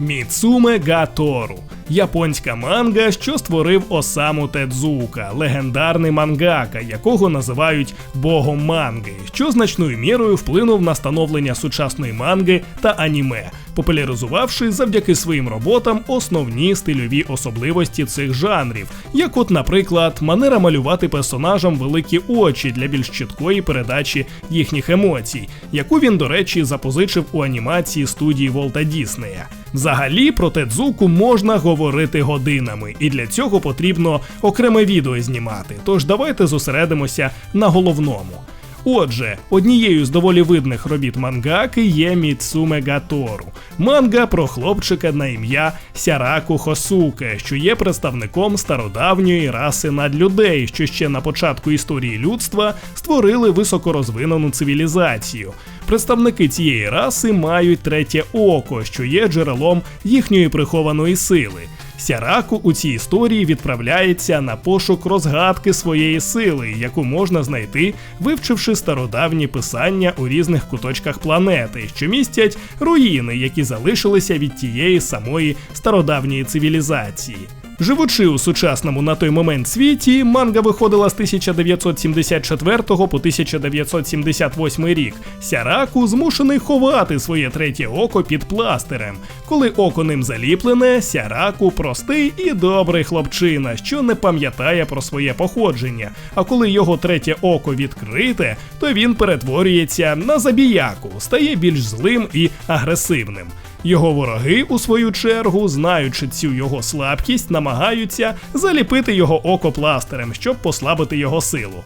Міцуме Гатору японська манга, що створив Осаму Тедзука, легендарний мангака, якого називають богом манги, що значною мірою вплинув на становлення сучасної манги та аніме, популяризувавши завдяки своїм роботам основні стильові особливості цих жанрів, як, от, наприклад, манера малювати персонажам великі очі для більш чіткої передачі їхніх емоцій, яку він, до речі, запозичив у анімації студії Волта Діснея. Взагалі про Тедзуку можна говорити годинами, і для цього потрібно окреме відео знімати. Тож давайте зосередимося на головному. Отже, однією з доволі видних робіт мангаки є Міцуме Гатору, манга про хлопчика на ім'я Сяраку Хосуке, що є представником стародавньої раси надлюдей, що ще на початку історії людства створили високорозвинену цивілізацію. Представники цієї раси мають третє око, що є джерелом їхньої прихованої сили. Сяраку у цій історії відправляється на пошук розгадки своєї сили, яку можна знайти, вивчивши стародавні писання у різних куточках планети, що містять руїни, які залишилися від тієї самої стародавньої цивілізації. Живучи у сучасному на той момент світі, манга виходила з 1974 по 1978 рік. Сяраку змушений ховати своє третє око під пластирем. Коли око ним заліплене, сяраку простий і добрий хлопчина, що не пам'ятає про своє походження. А коли його третє око відкрите, то він перетворюється на забіяку, стає більш злим і агресивним. Його вороги, у свою чергу, знаючи цю його слабкість, намагаються заліпити його око пластирем, щоб послабити його силу.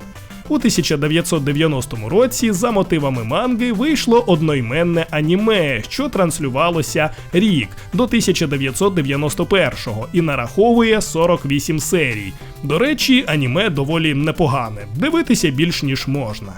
У 1990 році за мотивами манги вийшло одноіменне аніме, що транслювалося рік до 1991-го і нараховує 48 серій. До речі, аніме доволі непогане. Дивитися більш ніж можна.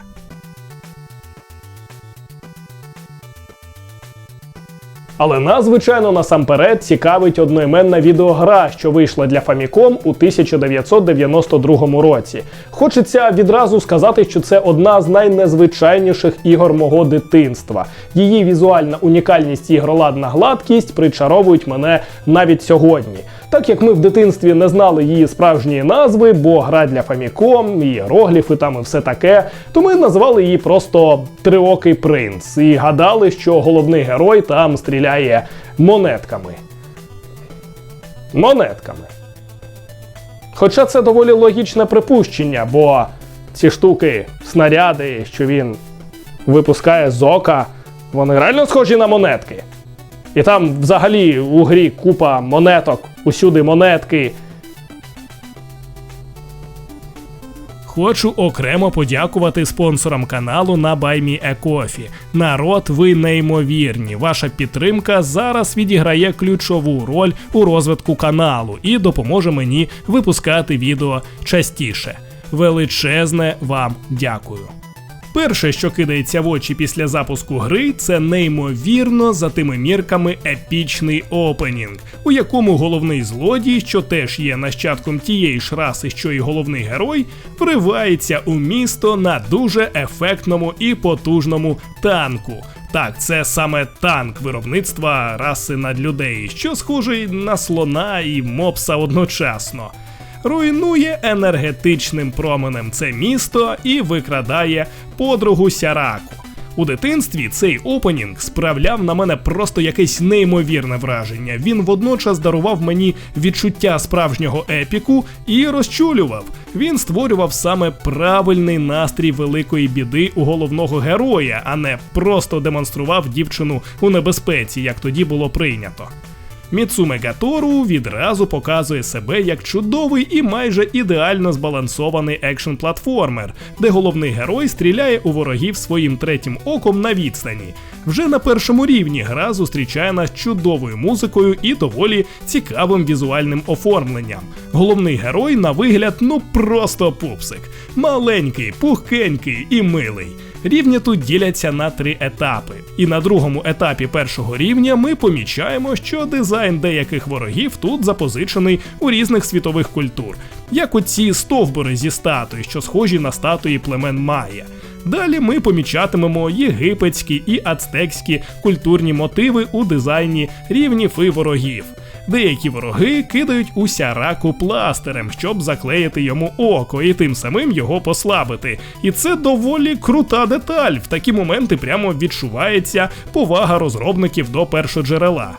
Але нас, звичайно, насамперед цікавить одноіменна відеогра, що вийшла для Famicom у 1992 році. Хочеться відразу сказати, що це одна з найнезвичайніших ігор мого дитинства. Її візуальна унікальність і ігроладна гладкість причаровують мене навіть сьогодні. Так як ми в дитинстві не знали її справжньої назви, бо гра для Famicom, і рогліфи там і все таке, то ми називали її просто Триокий принц і гадали, що головний герой там стріляє монетками. Монетками. Хоча це доволі логічне припущення, бо ці штуки, снаряди, що він випускає з ока, вони реально схожі на монетки. І там взагалі у грі купа монеток, усюди монетки. Хочу окремо подякувати спонсорам каналу на BuyMeACoffee. Народ, ви неймовірні. Ваша підтримка зараз відіграє ключову роль у розвитку каналу і допоможе мені випускати відео частіше. Величезне вам дякую. Перше, що кидається в очі після запуску гри, це неймовірно за тими мірками епічний опенінг, у якому головний злодій, що теж є нащадком тієї ж раси, що й головний герой, вривається у місто на дуже ефектному і потужному танку. Так, це саме танк виробництва раси над людей, що схожий на слона і мопса одночасно руйнує енергетичним променем це місто і викрадає подругу Сяраку. У дитинстві цей опенінг справляв на мене просто якесь неймовірне враження. Він водночас дарував мені відчуття справжнього епіку і розчулював. Він створював саме правильний настрій великої біди у головного героя, а не просто демонстрував дівчину у небезпеці, як тоді було прийнято. Міцуме Гатору відразу показує себе як чудовий і майже ідеально збалансований екшн платформер, де головний герой стріляє у ворогів своїм третім оком на відстані. Вже на першому рівні гра зустрічає нас чудовою музикою і доволі цікавим візуальним оформленням. Головний герой на вигляд ну просто пупсик, маленький, пухкенький і милий. Рівні тут діляться на три етапи. І на другому етапі першого рівня ми помічаємо, що дизайн деяких ворогів тут запозичений у різних світових культур, як оці стовбури зі статуї, що схожі на статуї племен Майя. Далі ми помічатимемо єгипетські і ацтекські культурні мотиви у дизайні рівнів і ворогів. Деякі вороги кидають у сяраку пластирем, щоб заклеїти йому око і тим самим його послабити. І це доволі крута деталь. В такі моменти прямо відчувається повага розробників до першоджерела.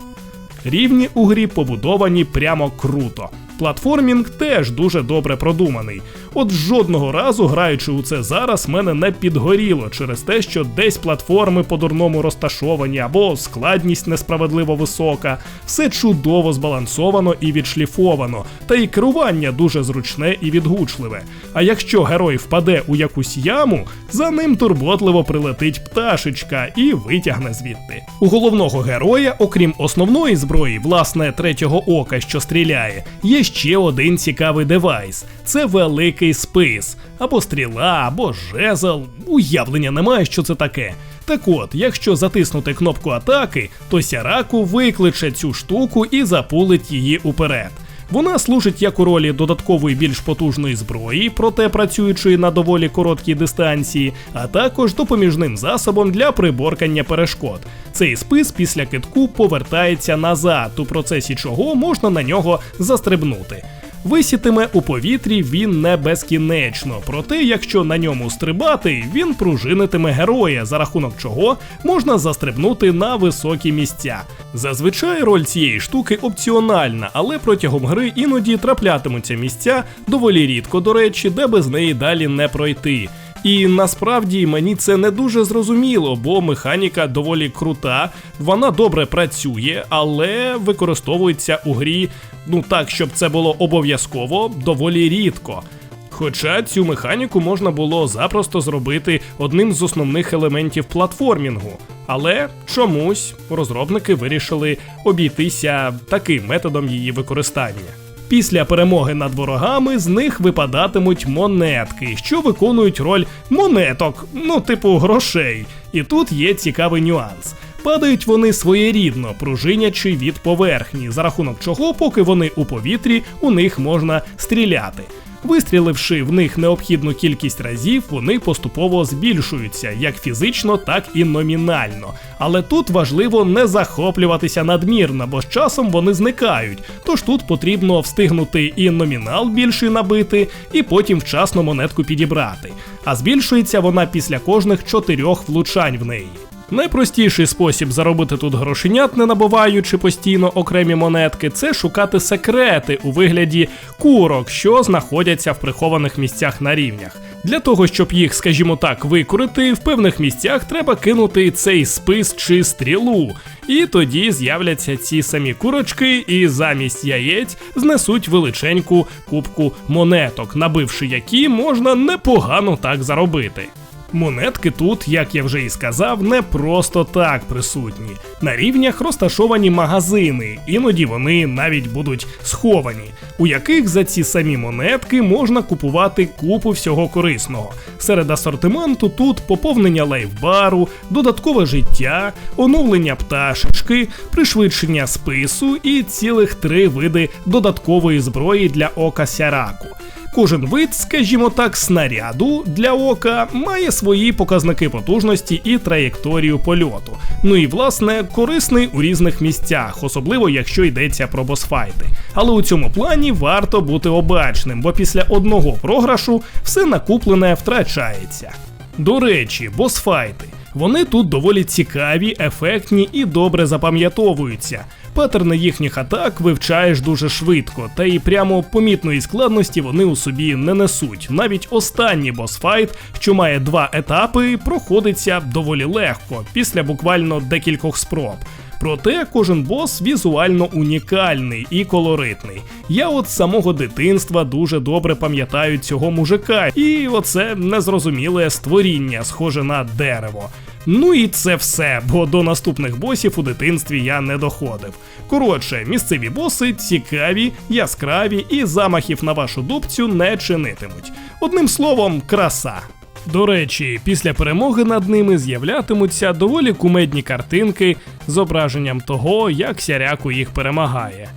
Рівні у грі побудовані прямо круто. Платформінг теж дуже добре продуманий. От жодного разу, граючи у це зараз, мене не підгоріло через те, що десь платформи по-дурному розташовані або складність несправедливо висока. Все чудово збалансовано і відшліфовано, та і керування дуже зручне і відгучливе. А якщо герой впаде у якусь яму, за ним турботливо прилетить пташечка і витягне звідти. У головного героя, окрім основної зброї, власне третього ока, що стріляє, є ще один цікавий девайс. Це великий спис, або стріла, або жезл. Уявлення немає, що це таке. Так от, якщо затиснути кнопку атаки, то Сяраку викличе цю штуку і запулить її уперед. Вона служить як у ролі додаткової більш потужної зброї, проте працюючої на доволі короткій дистанції, а також допоміжним засобом для приборкання перешкод. Цей спис після китку повертається назад, у процесі чого можна на нього застрибнути. Висітиме у повітрі він не безкінечно, проте, якщо на ньому стрибати, він пружинитиме героя, за рахунок чого можна застрибнути на високі місця. Зазвичай роль цієї штуки опціональна, але протягом гри іноді траплятимуться місця доволі рідко, до речі, де без неї далі не пройти. І насправді мені це не дуже зрозуміло, бо механіка доволі крута, вона добре працює, але використовується у грі ну так, щоб це було обов'язково, доволі рідко. Хоча цю механіку можна було запросто зробити одним з основних елементів платформінгу. Але чомусь розробники вирішили обійтися таким методом її використання. Після перемоги над ворогами з них випадатимуть монетки, що виконують роль монеток, ну типу грошей. І тут є цікавий нюанс. Падають вони своєрідно, пружинячи від поверхні, за рахунок чого, поки вони у повітрі, у них можна стріляти. Вистріливши в них необхідну кількість разів, вони поступово збільшуються як фізично, так і номінально. Але тут важливо не захоплюватися надмірно, бо з часом вони зникають. Тож тут потрібно встигнути і номінал більший набити, і потім вчасно монетку підібрати. А збільшується вона після кожних чотирьох влучань в неї. Найпростіший спосіб заробити тут грошенят, не набуваючи постійно окремі монетки, це шукати секрети у вигляді курок, що знаходяться в прихованих місцях на рівнях. Для того, щоб їх, скажімо так, викурити, в певних місцях треба кинути цей спис чи стрілу, і тоді з'являться ці самі курочки, і замість яєць знесуть величеньку кубку монеток, набивши які можна непогано так заробити. Монетки тут, як я вже і сказав, не просто так присутні. На рівнях розташовані магазини, іноді вони навіть будуть сховані, у яких за ці самі монетки можна купувати купу всього корисного. Серед асортименту тут поповнення лайфбару, додаткове життя, оновлення пташечки, пришвидшення спису і цілих три види додаткової зброї для ока сяраку. Кожен вид, скажімо так, снаряду для ока має свої показники потужності і траєкторію польоту. Ну і власне корисний у різних місцях, особливо якщо йдеться про босфайти. Але у цьому плані варто бути обачним, бо після одного програшу все накуплене втрачається. До речі, босфайти. Вони тут доволі цікаві, ефектні і добре запам'ятовуються. Патерни їхніх атак вивчаєш дуже швидко, та і прямо помітної складності вони у собі не несуть. Навіть останній босфайт, що має два етапи, проходиться доволі легко, після буквально декількох спроб. Проте кожен бос візуально унікальний і колоритний. Я от з самого дитинства дуже добре пам'ятаю цього мужика, і оце незрозуміле створіння, схоже на дерево. Ну і це все, бо до наступних босів у дитинстві я не доходив. Коротше, місцеві боси цікаві, яскраві і замахів на вашу дубцю не чинитимуть. Одним словом, краса. До речі, після перемоги над ними з'являтимуться доволі кумедні картинки з зображенням того, як сяряку їх перемагає.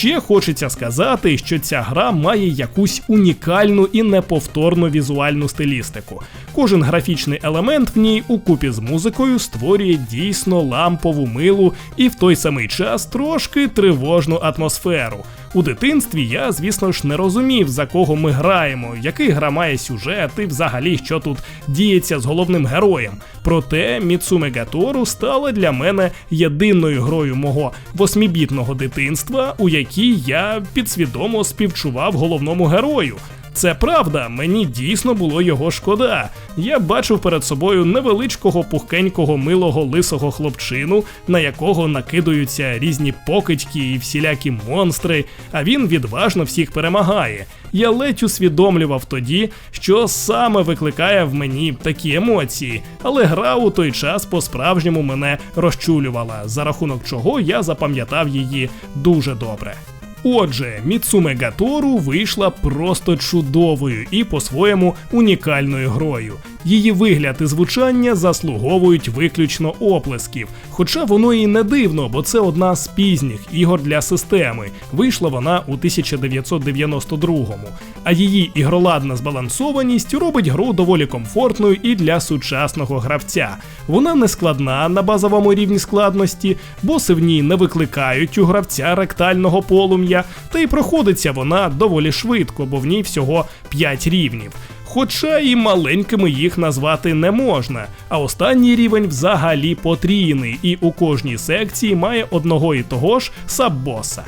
Ще хочеться сказати, що ця гра має якусь унікальну і неповторну візуальну стилістику. Кожен графічний елемент в ній у купі з музикою створює дійсно лампову милу і в той самий час трошки тривожну атмосферу. У дитинстві я, звісно ж, не розумів, за кого ми граємо, який гра має сюжет і взагалі що тут діється з головним героєм. Проте Міцуме Гатору стала для мене єдиною грою мого восьмібітного дитинства, у якій я підсвідомо співчував головному герою. Це правда, мені дійсно було його шкода. Я бачив перед собою невеличкого пухкенького милого лисого хлопчину, на якого накидаються різні покидьки і всілякі монстри, а він відважно всіх перемагає. Я ледь усвідомлював тоді, що саме викликає в мені такі емоції, але гра у той час по-справжньому мене розчулювала, за рахунок чого я запам'ятав її дуже добре. Отже, Міцуме Гатору вийшла просто чудовою і по-своєму унікальною грою. Її вигляд і звучання заслуговують виключно оплесків. Хоча воно і не дивно, бо це одна з пізніх ігор для системи. Вийшла вона у 1992-му. А її ігроладна збалансованість робить гру доволі комфортною і для сучасного гравця. Вона не складна на базовому рівні складності, боси в ній не викликають у гравця ректального полум'я, та й проходиться вона доволі швидко, бо в ній всього 5 рівнів. Хоча і маленькими їх назвати не можна, а останній рівень взагалі потрійний, і у кожній секції має одного і того ж саббоса.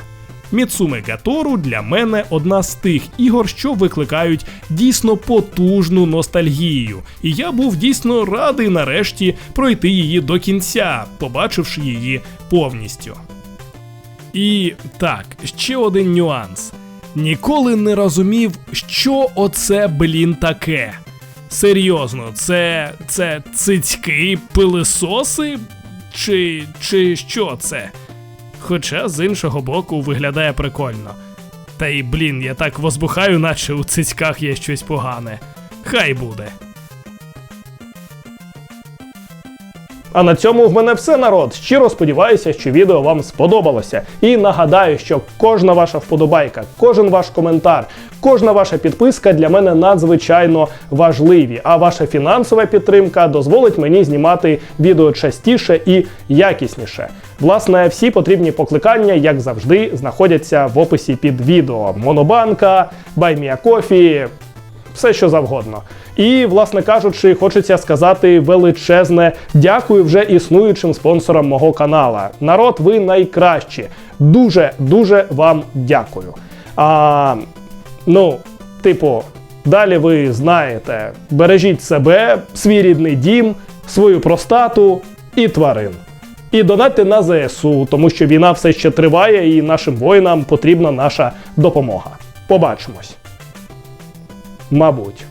Міцуме Гатору для мене одна з тих ігор, що викликають дійсно потужну ностальгію, і я був дійсно радий нарешті пройти її до кінця, побачивши її повністю. І так, ще один нюанс. Ніколи не розумів, що оце, блін, таке. Серйозно, це. це цицьки, пилисоси? Чи. чи що це? Хоча з іншого боку виглядає прикольно. Та й блін, я так возбухаю, наче у цицьках є щось погане. Хай буде. А на цьому в мене все народ. Щиро сподіваюся, що відео вам сподобалося. І нагадаю, що кожна ваша вподобайка, кожен ваш коментар, кожна ваша підписка для мене надзвичайно важливі. А ваша фінансова підтримка дозволить мені знімати відео частіше і якісніше. Власне, всі потрібні покликання, як завжди, знаходяться в описі під відео. Монобанка, Байміакофі, все що завгодно. І, власне кажучи, хочеться сказати величезне дякую вже існуючим спонсорам мого канала. Народ, ви найкращі. Дуже дуже вам дякую. А, ну, типу, далі ви знаєте, бережіть себе, свій рідний дім, свою простату і тварин. І донатьте на ЗСУ, тому що війна все ще триває, і нашим воїнам потрібна наша допомога. Побачимось. Мабуть.